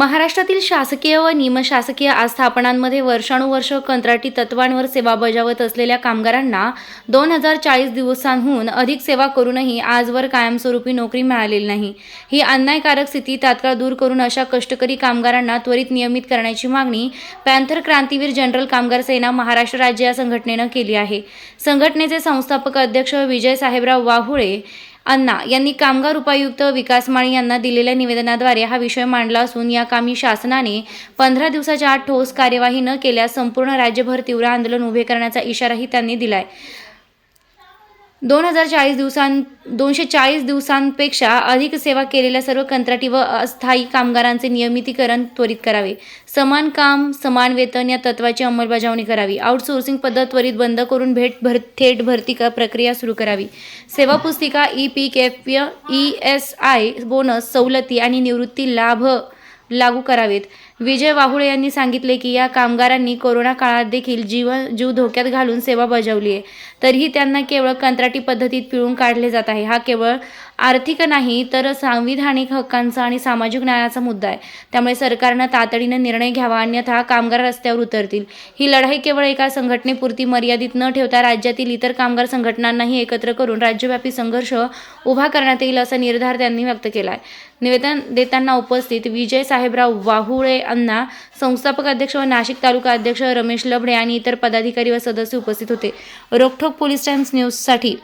महाराष्ट्रातील शासकीय व निमशासकीय आस्थापनांमध्ये वर्षानुवर्ष कंत्राटी तत्वांवर सेवा बजावत असलेल्या कामगारांना दोन हजार चाळीस दिवसांहून अधिक सेवा करूनही आजवर कायमस्वरूपी नोकरी मिळालेली नाही. ही अन्यायकारक स्थिती तात्काळ दूर करून अशा कष्टकरी कामगारांना त्वरित नियमित करण्याची मागणी पॅन्थर क्रांतीवीर जनरल कामगार सेना महाराष्ट्र राज्य या संघटनेनं केली आहे. संघटनेचे संस्थापक अध्यक्ष विजय साहेबराव वाहुळे अण्णा यांनी कामगार उपायुक्त विकास माळी यांना दिलेल्या निवेदनाद्वारे हा विषय मांडला असून या कामी शासनाने पंधरा दिवसाच्या आत ठोस कार्यवाही न केल्यास संपूर्ण राज्यभर तीव्र आंदोलन उभे करण्याचा इशाराही त्यांनी दिलाय. दोन हजार चाळीस दिवसां दोनशे चाळीस दिवसांपेक्षा अधिक सेवा केलेल्या सर्व कंत्राटी व अस्थायी कामगारांचे नियमितीकरण त्वरित करावे. समान काम समान वेतन या तत्वाची अंमलबजावणी करावी. आउटसोर्सिंग पद्धत त्वरित बंद करून भेट भर थेट भरती क- प्रक्रिया सुरू करावी. सेवा पुस्तिका ई पी केफ ई एस आय बोनस सवलती आणि निवृत्ती लाभ लागू करावेत. विजय वाहुळे यांनी सांगितले की या कामगारांनी कोरोना काळात देखील जीवन जीव धोक्यात घालून सेवा बजावली आहे. तरीही त्यांना केवळ कंत्राटी पद्धतीत पिळून काढले जात आहे. हा केवळ आर्थिक नाही तर सांविधानिक हक्कांचा आणि सामाजिक न्यायाचा मुद्दा आहे. त्यामुळे सरकारनं तातडीनं निर्णय घ्यावा अन्यथा कामगार रस्त्यावर उतरतील. ही लढाई केवळ एका संघटनेपुरती मर्यादित न ठेवता राज्यातील इतर कामगार संघटनांनाही एकत्र करून राज्यव्यापी संघर्ष उभा करण्यात येईल असा निर्धार त्यांनी व्यक्त केला आहे निवेदन देताना उपस्थित विजय साहेबराव वाहुळे अण्णा संस्थापक अध्यक्ष व नाशिक तालुका अध्यक्ष रमेश लबडे आणि इतर पदाधिकारी व सदस्य उपस्थित होते. रोखोक पोलीस टाइम्स न्यूजसाठी